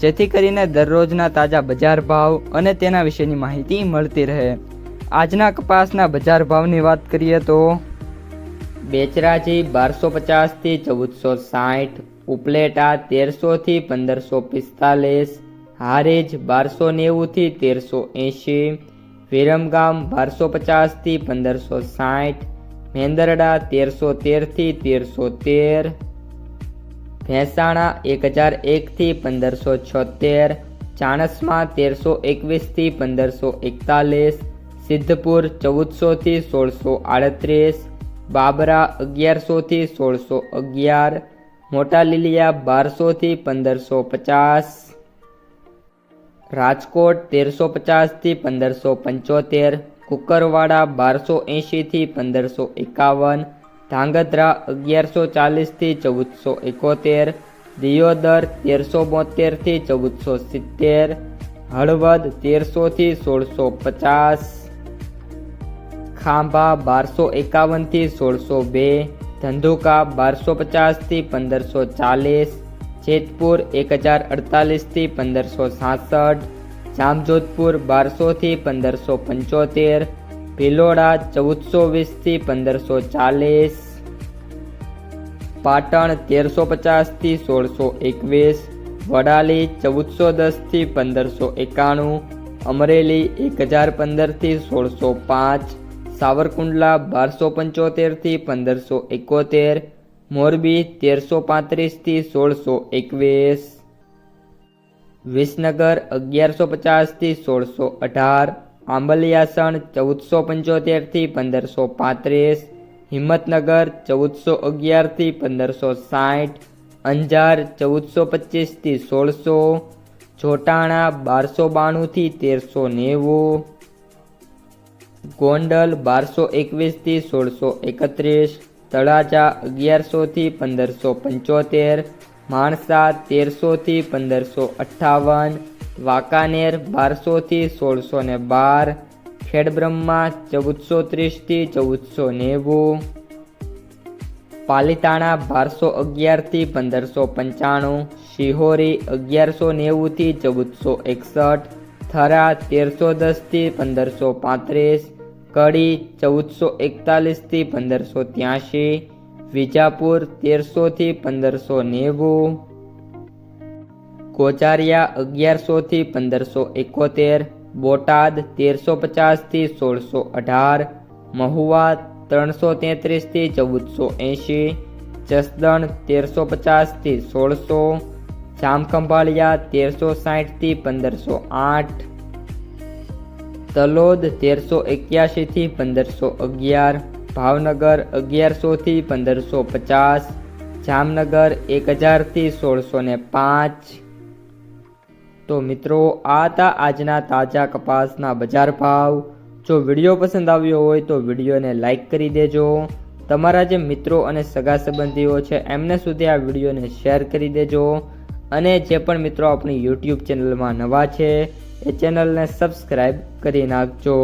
જેથી કરીને દરરોજના તાજા બજાર ભાવ અને તેના વિશેની માહિતી મળતી રહે. આજના કપાસના બજાર ભાવની વાત કરીએ તો બેચરાજી બારસો પચાસથી ચૌદસો સાઠ, ઉપલેટા તેરસોથી પંદરસો પિસ્તાલીસ, હારેજ બારસો નેવુંથી તેરસો એંશી, વિરમગામ બારસો પચાસથી પંદરસો સાઠ, મેંદરડા તેરસો તેરથી તેરસો તેર ભેંસાણા એક હજાર એકથી પંદરસો છોતેર ચાણસમાં તેરસો એકવીસથી પંદરસો એકતાલીસ, સિદ્ધપુર ચૌદસોથી સોળસો આડત્રીસ, બાબરા અગિયારસોથી સોળસો અગિયાર મોટા લીલિયા બારસોથી પંદરસો પચાસ, રાજકોટ તેરસો પચાસથી પંદરસો પંચોતેર, કુકરવાડા બારસો એંશીથી પંદરસો એકાવન ધાંગધ્રા અગિયારસો ચાલીસથી ચૌદસો એકોતેર, દિયોદર તેરસો બોતેરથી ચૌદસો સિત્તેર, હળવદ તેરસોથી સોળસો પચાસ, ખાંભા બારસો એકાવનથી સોળસો બે, ધંધુકા બારસો પચાસથી પંદરસો ચાલીસ, જેતપુર એક હજાર અડતાલીસથી પંદરસો સાસઠ, જામજોધપુર બારસોથી પંદરસો પંચોતેર ભિલોડા ચૌદસો વીસથી પંદરસો ચાલીસ. પાટણ તેરસો પચાસથી સોળસો એકવીસ. વડાલી ચૌદસો દસથી પંદરસો એકાણું. અમરેલી એક હજાર પંદરથી સોળસો પાંચ. સાવરકુંડલા બારસો પંચોતેરથી પંદરસો એકોતેર. મોરબી તેરસો પાંત્રીસથી સોળસો એકવીસ. વિસનગર અગિયારસો પચાસથી સોળસો અઢાર. આંબલિયાસણ ચૌદસો પંચોતેરથી પંદરસો પાંત્રીસ, હિંમતનગર ચૌદસો અગિયારથી પંદરસો સાઠ, અંજાર ચૌદસો પચીસથી સોળસો જોટાણા બારસો બાણુંથી તેરસો નેવું, ગોંડલ બારસો એકવીસથી સોળસો એકત્રીસ, તળાજા અગિયારસોથી પંદરસો પંચોતેર, માણસા તેરસોથી પંદરસો અઠ્ઠાવન વાંકાનેર બારસોથી સોળસો ને બાર, ખેડબ્રહ્મા ચૌદસો ત્રીસથી ચૌદસો નેવું, પાલિતાણા બારસો અગિયારથી પંદરસો પંચાણું, શિહોરી અગિયારસો નેવુંથી ચૌદસો એકસઠ, થરા તેરસો દસથી પંદરસો પાંત્રીસ, કડી ચૌદસો એકતાલીસથી પંદરસો ત્યાંશી, વિજાપુર તેરસોથી પંદરસો નેવું કોચારિયા અગિયારસોથી પંદરસો એકોતેર, બોટાદ તેરસો પચાસથી સોળસો અઢાર, મહુવા ત્રણસો તેત્રીસથી ચૌદસો એંશી, જસદણ તેરસો પચાસથી સોળસો, જામખંભાળિયા તેરસો સાઠથી પંદરસો આઠ, તલોદ તેરસો એક્યાસીથી પંદરસો અગિયાર, ભાવનગર અગિયારસોથી પંદરસો પચાસ, જામનગર એક હજારથી સોળસો ને પાંચ તો મિત્રો, આ હતા આજના તાજા કપાસના બજાર ભાવ. જો વીડિયો પસંદ આવ્યો હોય તો વિડીયોને લાઈક કરી દેજો. તમારા જે મિત્રો અને સગા સંબંધીઓ છે, એમને સુધી આ વિડીયોને શેર કરી દેજો. અને જે પણ મિત્રો આપણી યુટ્યુબ ચેનલમાં નવા છે, એ ચેનલને સબસ્ક્રાઈબ કરી નાખજો.